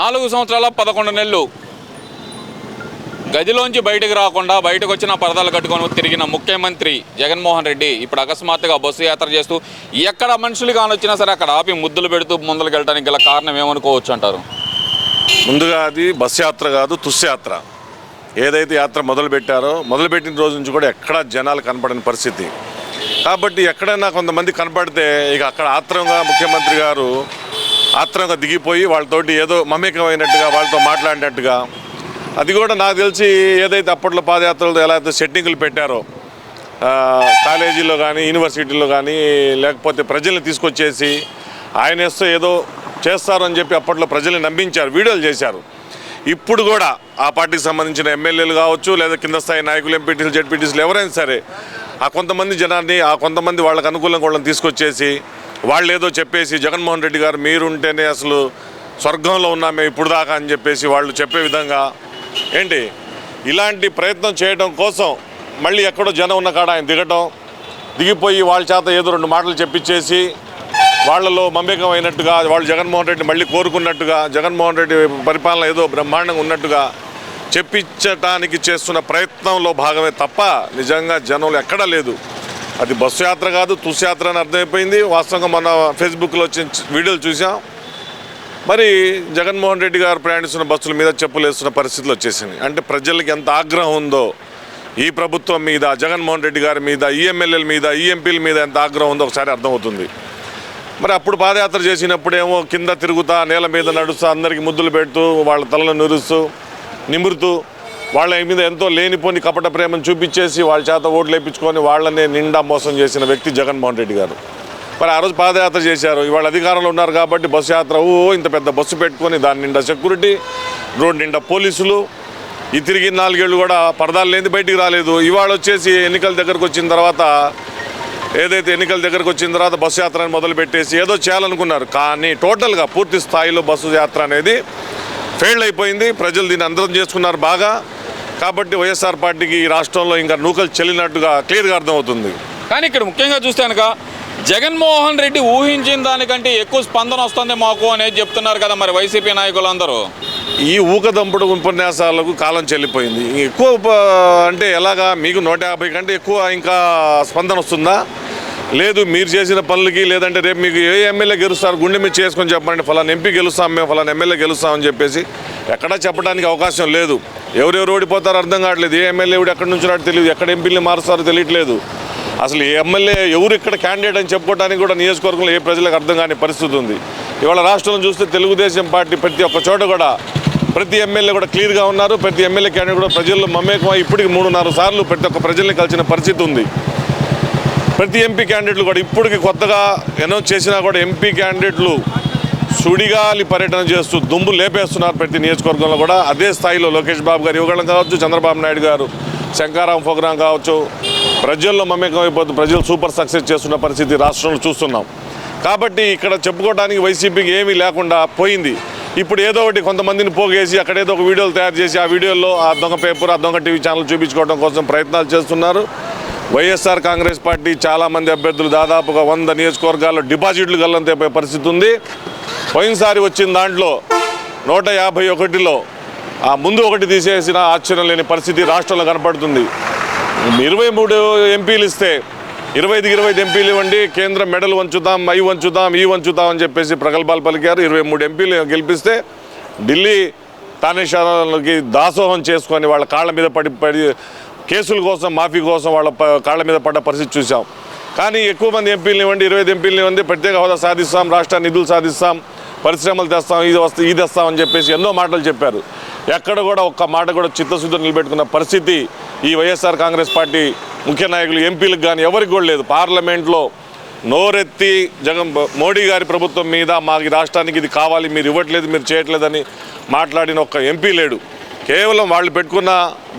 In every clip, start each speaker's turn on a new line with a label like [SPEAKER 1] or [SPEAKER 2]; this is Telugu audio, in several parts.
[SPEAKER 1] నాలుగు సంవత్సరాల పదకొండు నెలలు. గదిలోంచి బయటకు రాకుండా బయటకు వచ్చిన పరదాలు కట్టుకొని తిరిగిన ముఖ్యమంత్రి జగన్మోహన్ రెడ్డి ఇప్పుడు అకస్మాత్తుగా బస్సు యాత్ర చేస్తూ ఎక్కడ మనుషులు కానొచ్చినా సరే అక్కడ ఆపి ముద్దులు పెడుతూ ముందలకు వెళ్ళడానికి గల కారణం ఏమనుకోవచ్చు అంటారు?
[SPEAKER 2] ముందుగా అది బస్సు యాత్ర కాదు తుస్యాత్ర ఏదైతే యాత్ర మొదలు పెట్టారో మొదలుపెట్టిన రోజు నుంచి కూడా ఎక్కడా జనాలు కనపడని పరిస్థితి. కాబట్టి ఎక్కడైనా కొంతమంది కనపడితే ఇక అక్కడ ఆత్రంగా ముఖ్యమంత్రి గారు ఆత్రంగా దిగిపోయి వాళ్ళతోటి ఏదో మమేకమైనట్టుగా వాళ్ళతో మాట్లాడినట్టుగా. అది కూడా నాకు తెలిసి ఏదైతే అప్పట్లో పాదయాత్రలో ఎలా అయితే సెట్టింగులు పెట్టారో కాలేజీలో కానీ యూనివర్సిటీలో కానీ లేకపోతే ప్రజల్ని తీసుకొచ్చేసి ఆయన వేస్తే ఏదో చేస్తారని చెప్పి అప్పట్లో ప్రజల్ని నమ్మించారు వీడియోలు చేశారు. ఇప్పుడు కూడా ఆ పార్టీకి సంబంధించిన ఎమ్మెల్యేలు కావచ్చు లేదా కింద స్థాయి నాయకులు ఎంపీటీలు జెడ్పీటీసీలు ఎవరైనా సరే ఆ కొంతమంది జనాన్ని ఆ కొంతమంది వాళ్ళకి అనుకూలంగా వాళ్ళని తీసుకొచ్చేసి వాళ్ళు ఏదో చెప్పేసి జగన్మోహన్ రెడ్డి గారు మీరుంటేనే అసలు స్వర్గంలో ఉన్నామే ఇప్పుడు దాకా అని చెప్పేసి వాళ్ళు చెప్పే విధంగా ఏంటి? ఇలాంటి ప్రయత్నం చేయడం కోసం మళ్ళీ ఎక్కడో జనం ఉన్న కాడ ఆయన దిగటం దిగిపోయి వాళ్ళ చేత ఏదో రెండు మాటలు చెప్పించేసి వాళ్ళలో మమేకం అయినట్టుగా వాళ్ళు జగన్మోహన్ రెడ్డి మళ్ళీ కోరుకున్నట్టుగా జగన్మోహన్ రెడ్డి పరిపాలన ఏదో బ్రహ్మాండంగా ఉన్నట్టుగా చెప్పించటానికి చేస్తున్న ప్రయత్నంలో భాగమే తప్ప నిజంగా జనంలో ఎక్కడా లేదు. అది బస్సు యాత్ర కాదు తుస్ యాత్ర అని అర్థమైపోయింది. వాస్తవంగా మన ఫేస్బుక్లో వచ్చిన వీడియోలు చూసాం. మరి జగన్మోహన్ రెడ్డి గారు ప్రయాణిస్తున్న బస్సుల మీద చెప్పులు వేస్తున్న పరిస్థితులు వచ్చేసింది అంటే ప్రజలకి ఎంత ఆగ్రహం ఉందో ఈ ప్రభుత్వం మీద జగన్మోహన్ రెడ్డి గారి మీద ఈ ఎమ్మెల్యేల మీద ఈ ఎంపీల మీద ఎంత ఆగ్రహం ఉందో ఒకసారి అర్థమవుతుంది. మరి అప్పుడు పాదయాత్ర చేసినప్పుడేమో కింద తిరుగుతా నేల మీద నడుస్తూ అందరికీ ముద్దులు పెడుతూ వాళ్ళ తలను నిరుస్తూ నిమురుతూ వాళ్ళ మీద ఎంతో లేనిపోని కపట ప్రేమను చూపించేసి వాళ్ళ చేత ఓట్లు వేయించుకొని వాళ్ళనే నిండా మోసం చేసిన వ్యక్తి జగన్మోహన్ రెడ్డి గారు. మరి ఆ రోజు పాదయాత్ర చేశారు. ఇవాళ అధికారంలో ఉన్నారు కాబట్టి బస్సు యాత్ర ఓ ఇంత పెద్ద బస్సు పెట్టుకొని దాని నిండా సెక్యూరిటీ రోడ్ నిండా పోలీసులు. ఈ తిరిగి నాలుగేళ్ళు కూడా పరదాలు లేని బయటికి రాలేదు. ఇవాళ వచ్చేసి ఎన్నికల దగ్గరకు వచ్చిన తర్వాత ఏదైతే ఎన్నికల దగ్గరకు వచ్చిన తర్వాత బస్సు యాత్రను మొదలు పెట్టేసి ఏదో చేయాలనుకున్నారు. కానీ టోటల్గా పూర్తి స్థాయిలో బస్సు యాత్ర అనేది ఫెయిల్ అయిపోయింది. ప్రజలు దీన్ని అందరం చేసుకున్నారు బాగా. కాబట్టి వైఎస్ఆర్ పార్టీకి ఈ రాష్ట్రంలో ఇంకా నూకలు చెల్లినట్టుగా క్లియర్గా అర్థమవుతుంది.
[SPEAKER 1] కానీ ఇక్కడ ముఖ్యంగా చూస్తే కనుక జగన్మోహన్ రెడ్డి ఊహించిన దానికంటే ఎక్కువ స్పందన వస్తుంది మాకు అనేది చెప్తున్నారు కదా మరి వైసీపీ నాయకులందరూ.
[SPEAKER 2] ఈ ఊకదంపుడు ఉపన్యాసాలకు కాలం చెల్లిపోయింది. ఎక్కువ అంటే ఎలాగా మీకు నూట యాభై కంటే ఎక్కువ ఇంకా స్పందన వస్తుందా? లేదు మీరు చేసిన పనులకి లేదంటే రేపు మీకు ఏ ఎమ్మెల్యే గెలుస్తారు గుండె మీద చేసుకొని చెప్పండి ఫలానా ఎంపీ గెలుస్తాం మేము ఫలానా ఎమ్మెల్యే గెలుస్తామని చెప్పేసి ఎక్కడా చెప్పడానికి అవకాశం లేదు. ఎవరెవరు ఓడిపోతారో అర్థం కావట్లేదు. ఏ ఎమ్మెల్యే ఎవడు ఎక్కడి నుంచి రాడు తెలియదు ఎక్కడ ఎంపీని మారుస్తారో తెలియట్లేదు. అసలు ఏ ఎమ్మెల్యే ఎవరు ఇక్కడ క్యాండిడేట్ అని చెప్పుకోవడానికి కూడా నియోజకవర్గంలో ఏ ప్రజలకు అర్థం కాని పరిస్థితి ఉంది. ఇవాళ రాష్ట్రంలో చూస్తే తెలుగుదేశం పార్టీ ప్రతి ఒక్క చోట కూడా ప్రతి ఎమ్మెల్యే కూడా క్లియర్గా ఉన్నారు. ప్రతి ఎమ్మెల్యే క్యాండిడేట్ కూడా ప్రజల్లో మమేకమై ఇప్పటికి మూడున్నర సార్లు ప్రతి ఒక్క ప్రజల్ని కలిసిన పరిస్థితి ఉంది. ప్రతి ఎంపీ క్యాండిడేట్లు కూడా ఇప్పటికి కొత్తగా అనౌన్స్ చేసినా కూడా ఎంపీ క్యాండిడేట్లు సుడిగాలి పర్యటన చేస్తూ దుమ్ము లేపేస్తున్నారు ప్రతి నియోజకవర్గంలో కూడా. అదే స్థాయిలో లోకేష్ బాబు గారు ఇవ్వగలం కావచ్చు చంద్రబాబు నాయుడు గారు శంకారాం ఫోగ్రాం కావచ్చు. ప్రజల్లో మమేకం అయిపోతూ ప్రజలు సూపర్ సక్సెస్ చేస్తున్న పరిస్థితి రాష్ట్రంలో చూస్తున్నాం. కాబట్టి ఇక్కడ చెప్పుకోవడానికి వైసీపీకి ఏమీ లేకుండా పోయింది. ఇప్పుడు ఏదో ఒకటి కొంతమందిని పోగేసి అక్కడ ఏదో ఒక వీడియోలు తయారు చేసి ఆ వీడియోలో ఆ దొంగ పేపర్ ఆ దొంగ టీవీ ఛానల్ చూపించుకోవడం కోసం ప్రయత్నాలు చేస్తున్నారు. వైఎస్ఆర్ కాంగ్రెస్ పార్టీ చాలామంది అభ్యర్థులు దాదాపుగా వంద నియోజకవర్గాల్లో డిపాజిట్లు గల్లంతైపోయే పరిస్థితి ఉంది. పోయినసారి వచ్చిన దాంట్లో నూట యాభై ఒకటిలో ఆ ముందు ఒకటి తీసేసిన ఆశ్చర్యం లేని పరిస్థితి రాష్ట్రంలో కనపడుతుంది. ఇరవై మూడు ఎంపీలు ఇస్తే ఇరవై ఐదు ఇరవై ఐదు ఎంపీలు ఇవ్వండి కేంద్రం మెడల్ వంచుతాం అవి వంచుతాం ఈ వంచుతాం అని చెప్పేసి ప్రగల్భాలు పలికారు. ఇరవై మూడు ఎంపీలు గెలిపిస్తే ఢిల్లీ తానేశాలకి దాసోహం చేసుకొని వాళ్ళ కాళ్ళ మీద పడి పడి కేసుల కోసం మాఫీ కోసం వాళ్ళ కాళ్ళ మీద పడ్డ పరిస్థితి చూసాం కానీ ఎక్కువ మంది ఎంపీలని ఇవ్వండి ఇరవై ఐదు ఎంపీలు ఇవ్వండి ప్రత్యేక హోదా సాధిస్తాం రాష్ట్ర నిధులు సాధిస్తాం పరిశ్రమలు తెస్తాం ఇది వస్తే ఇది తెస్తాం అని చెప్పేసి ఎన్నో మాటలు చెప్పారు. ఎక్కడ కూడా ఒక్క మాట కూడా చిత్తశుద్ధి నిలబెట్టుకున్న పరిస్థితి ఈ వైఎస్ఆర్ కాంగ్రెస్ పార్టీ ముఖ్య నాయకులు ఎంపీలకు కానీ ఎవరికి కూడా లేదు. పార్లమెంట్లో నోరెత్తి జగన్ మోడీ గారి ప్రభుత్వం మీద మా ఈ రాష్ట్రానికి ఇది కావాలి మీరు ఇవ్వట్లేదు మీరు చేయట్లేదని మాట్లాడిన ఒక్క ఎంపీ లేడు. కేవలం వాళ్ళు పెట్టుకున్న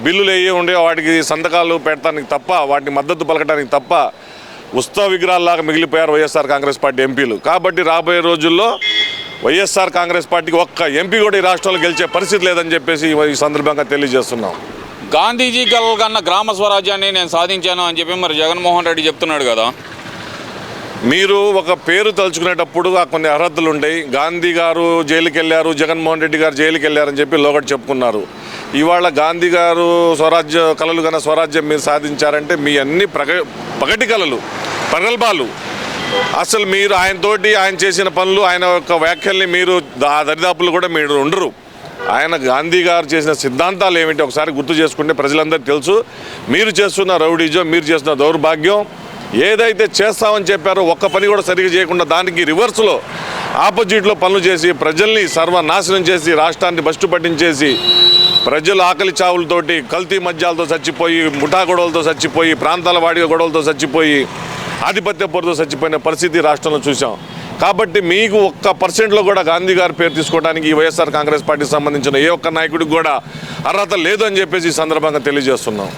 [SPEAKER 2] బిల్లులు ఏ ఉండే వాటికి సంతకాలు పెట్టడానికి తప్ప వాటిని మద్దతు పలకడానికి తప్ప ఉత్సవ విగ్రహాల్లాగా మిగిలిపోయారు వైఎస్ఆర్ కాంగ్రెస్ పార్టీ ఎంపీలు. కాబట్టి రాబోయే రోజుల్లో వైఎస్ఆర్ కాంగ్రెస్ పార్టీకి ఒక్క ఎంపీ కూడా ఈ రాష్ట్రంలో గెలిచే పరిస్థితి లేదని చెప్పేసి ఈ సందర్భంగా తెలియజేస్తున్నాం.
[SPEAKER 1] గాంధీజీ కన్న గ్రామ స్వరాజ్యాన్ని నేను సాధించాను అని చెప్పి మరి జగన్మోహన్ రెడ్డి చెప్తున్నాడు కదా.
[SPEAKER 2] మీరు ఒక పేరు తలుచుకునేటప్పుడు ఆ కొన్ని అర్హతలు ఉంటాయి. గాంధీ గారు జైలుకి వెళ్ళారు జగన్మోహన్ రెడ్డి గారు జైలుకి వెళ్ళారని చెప్పి లోగట్ చెప్పుకున్నారు. ఇవాళ గాంధీ గారు స్వరాజ్య కళలు కన్నా స్వరాజ్యం మీరు సాధించారంటే మీ అన్ని ప్రగ పగటి కళలు ప్రగల్భాలు. అసలు మీరు ఆయనతోటి ఆయన చేసిన పనులు ఆయన యొక్క వ్యాఖ్యల్ని మీరు దరిదాపులు కూడా మీరు ఉండరు. ఆయన గాంధీ గారు చేసిన సిద్ధాంతాలు ఏమిటి ఒకసారి గుర్తు చేసుకుంటే ప్రజలందరికీ తెలుసు. మీరు చేస్తున్న రౌడీజం మీరు చేస్తున్న దౌర్భాగ్యం ఏదైతే చేస్తామని చెప్పారో ఒక్క పని కూడా సరిగా చేయకుండా దానికి రివర్స్లో ఆపోజిట్లో పనులు చేసి ప్రజల్ని సర్వనాశనం చేసి రాష్ట్రాన్ని బస్టు పట్టించేసి ప్రజలు ఆకలి చావులతోటి కల్తీ మద్యాలతో చచ్చిపోయి ముఠా గొడవలతో చచ్చిపోయి ప్రాంతాల వాడిగా గొడవలతో చచ్చిపోయి ఆధిపత్య పొరతో చచ్చిపోయిన పరిస్థితి రాష్ట్రంలో చూసాం కాబట్టి మీకు ఒక్క పర్సెంట్లో కూడా గాంధీ గారి పేరు తీసుకోవడానికి ఈ వైఎస్ఆర్ కాంగ్రెస్ పార్టీకి సంబంధించిన ఏ ఒక్క నాయకుడికి కూడా అర్హత లేదు అని చెప్పేసి ఈ సందర్భంగా తెలియజేస్తున్నాం.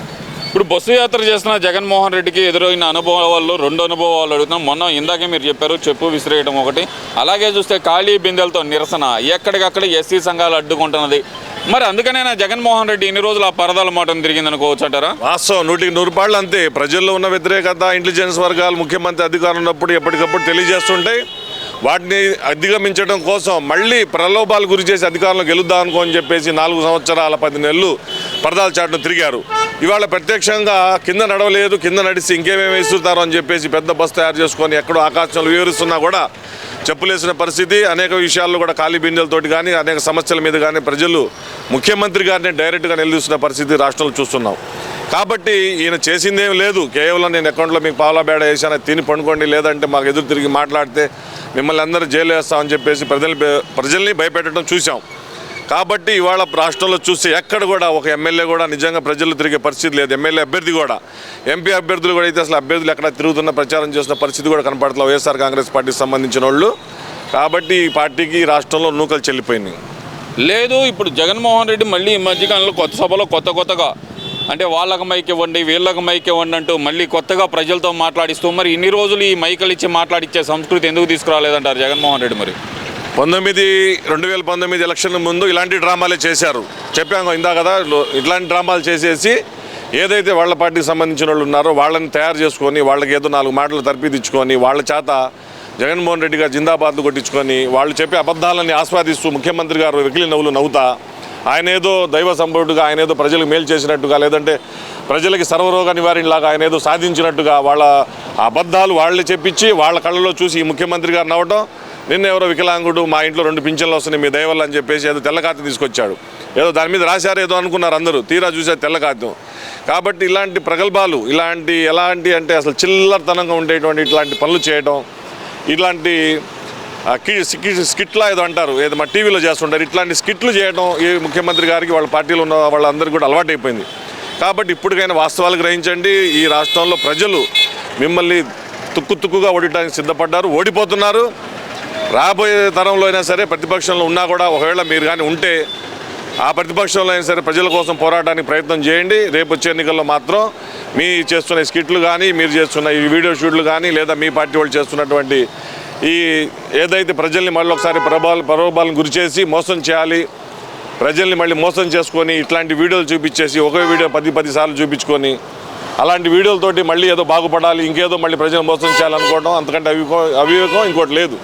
[SPEAKER 1] ఇప్పుడు బస్సు యాత్ర చేసిన జగన్మోహన్ రెడ్డికి ఎదురైన అనుభవాల్లో రెండు అనుభవాలు అడుగుతున్నాం. మొన్న ఇందాకే మీరు చెప్పారు చెప్పు విసిరేయడం ఒకటి. అలాగే చూస్తే ఖాళీ బిందెలతో నిరసన. ఎక్కడికక్కడ ఎస్సీ సంఘాలు అడ్డుకుంటున్నది. మరి అందుకనే జగన్మోహన్ రెడ్డి ఇన్ని రోజులు ఆ పరదాల మాటను తిరిగింది అనుకోవచ్చు అంటారా?
[SPEAKER 2] వాస్తవం నూటికి నూరు పాళ్ళు అంతే. ప్రజల్లో ఉన్న వ్యతిరేకత ఇంటెలిజెన్స్ వర్గాలు ముఖ్యమంత్రి అధికారం ఉన్నప్పుడు ఎప్పటికప్పుడు తెలియజేస్తుంటాయి. వాటిని అధిగమించడం కోసం మళ్ళీ ప్రలోభాలు గురి చేసి అధికారంలో గెలుద్దాం అనుకో అని చెప్పేసి నాలుగు సంవత్సరాల పది నెలలు పరదాల చాటును తిరిగారు. ఇవాళ ప్రత్యక్షంగా కింద నడవలేదు కింద నడిచి ఇంకేమేమి ఇస్తున్నారు అని చెప్పేసి పెద్ద బస్ తయారు చేసుకొని ఎక్కడో ఆకాశంలో వివరిస్తున్నా కూడా చెప్పులేసిన పరిస్థితి. అనేక విషయాల్లో కూడా ఖాళీ బిందెలతోటి కానీ అనేక సమస్యల మీద కానీ ప్రజలు ముఖ్యమంత్రి గారిని డైరెక్ట్గా నిలదీస్తున్న పరిస్థితి రాష్ట్రంలో చూస్తున్నాం. కాబట్టి ఈయన చేసిందేం లేదు. కేవలం నేను అకౌంట్లో మీకు పావులా బేడ వేసాను తిని పండుకోండి లేదంటే మాకు ఎదురు తిరిగి మాట్లాడితే మిమ్మల్ని అందరూ జైలు వేస్తామని చెప్పేసి ప్రజలు ప్రజల్ని భయపెట్టడం చూసాం కాబట్టి ఇవాళ రాష్ట్రంలో చూస్తే ఎక్కడ కూడా ఒక ఎమ్మెల్యే కూడా నిజంగా ప్రజలు తిరిగే పరిస్థితి లేదు. ఎమ్మెల్యే అభ్యర్థి కూడా ఎంపీ అభ్యర్థులు కూడా అయితే అసలు అభ్యర్థులు ఎక్కడ తిరుగుతున్న ప్రచారం చేస్తున్న పరిస్థితి కూడా కనపడట్లేదు వైఎస్ఆర్ కాంగ్రెస్ పార్టీకి సంబంధించిన వాళ్ళు. కాబట్టి ఈ పార్టీకి రాష్ట్రంలో నూకలు చెల్లిపోయినాయి.
[SPEAKER 1] లేదు ఇప్పుడు జగన్మోహన్ రెడ్డి మళ్ళీ ఈ మధ్యకాలంలో కొత్త సభలో కొత్త కొత్తగా అంటే వాళ్ళకి మైక్ ఇవ్వండి వీళ్ళకి మైక్ ఇవ్వండి అంటూ మళ్ళీ కొత్తగా ప్రజలతో మాట్లాడిస్తూ మరి ఇన్ని రోజులు ఈ మైకులు ఇచ్చి మాట్లాడిచ్చే సంస్కృతి ఎందుకు తీసుకురాలేదంటారు జగన్మోహన్ రెడ్డి మరి?
[SPEAKER 2] పంతొమ్మిది రెండు వేల పంతొమ్మిది ఎలక్షన్ ముందు ఇలాంటి డ్రామాలే చేశారు. చెప్పాము ఇందా కదా ఇట్లాంటి డ్రామాలు చేసేసి ఏదైతే వాళ్ళ పార్టీకి సంబంధించిన వాళ్ళు ఉన్నారో వాళ్ళని తయారు చేసుకొని వాళ్ళకి ఏదో నాలుగు మాటలు తర్పిదించుకొని వాళ్ళ చేత జగన్మోహన్ రెడ్డి గారు జిందాబాద్లు కొట్టించుకొని వాళ్ళు చెప్పే అబద్ధాలని ఆస్వాదిస్తూ ముఖ్యమంత్రి గారు వెకిలి నవ్వులు నవ్వుతా ఆయన ఏదో దైవ సంభవుడుగా ఆయన ఏదో ప్రజలకు మేలు చేసినట్టుగా లేదంటే ప్రజలకి సర్వరోగ నివారణలాగా ఆయన ఏదో సాధించినట్టుగా వాళ్ళ అబద్ధాలు వాళ్ళు చెప్పించి వాళ్ళ కళ్ళలో చూసి ఈ ముఖ్యమంత్రి గారు నవ్వటం నిన్న ఎవరో వికలాంగుడు మా ఇంట్లో రెండు పింఛన్లు వస్తున్నాయి మీ దయవల్ల అని చెప్పేసి ఏదో తెల్ల తీసుకొచ్చాడు. ఏదో దాని మీద రాశారు ఏదో అనుకున్నారు అందరూ తీరా చూసారు తెల్లకాతం కాబట్టి ఇలాంటి ప్రగల్భాలు ఇలాంటి ఎలాంటి అంటే అసలు చిల్లరతనంగా ఉండేటువంటి ఇట్లాంటి పనులు చేయడం ఇలాంటి కి- స్కిట్లా ఏదో అంటారు ఏదో మా టీవీలో చేస్తుంటారు ఇట్లాంటి స్కిట్లు చేయడం ఈ ముఖ్యమంత్రి గారికి వాళ్ళ పార్టీలో ఉన్న వాళ్ళందరికీ కూడా అలవాటైపోయింది. కాబట్టి ఇప్పటికైనా వాస్తవాలు గ్రహించండి ఈ రాష్ట్రంలో ప్రజలు మిమ్మల్ని తుక్కు తుక్కుగా ఓడటానికి సిద్ధపడ్డారు ఓడిపోతున్నారు. రాబోయే తరంలో అయినా సరే ప్రతిపక్షంలో ఉన్నా కూడా ఒకవేళ మీరు కానీ ఉంటే ఆ ప్రతిపక్షంలో అయినా సరే ప్రజల కోసం పోరాటానికి ప్రయత్నం చేయండి. రేపు వచ్చే ఎన్నికల్లో మాత్రం మీ చేస్తున్న స్కిట్లు కానీ మీరు చేస్తున్న ఈ వీడియో షూట్లు కానీ లేదా మీ పార్టీ వాళ్ళు చేస్తున్నటువంటి ఈ ఏదైతే ప్రజల్ని మళ్ళీ ఒకసారి ప్రభావాలు ప్రలోభాలను గురిచేసి మోసం చేయాలి ప్రజల్ని మళ్ళీ మోసం చేసుకొని ఇట్లాంటి వీడియోలు చూపించేసి ఒకే వీడియో పది పది సార్లు చూపించుకొని అలాంటి వీడియోలతోటి మళ్ళీ ఏదో బాగుపడాలి ఇంకేదో మళ్ళీ ప్రజలు మోసం చేయాలనుకోవడం అంతకంటే అవివేకం అవివేకం ఇంకోటి లేదు.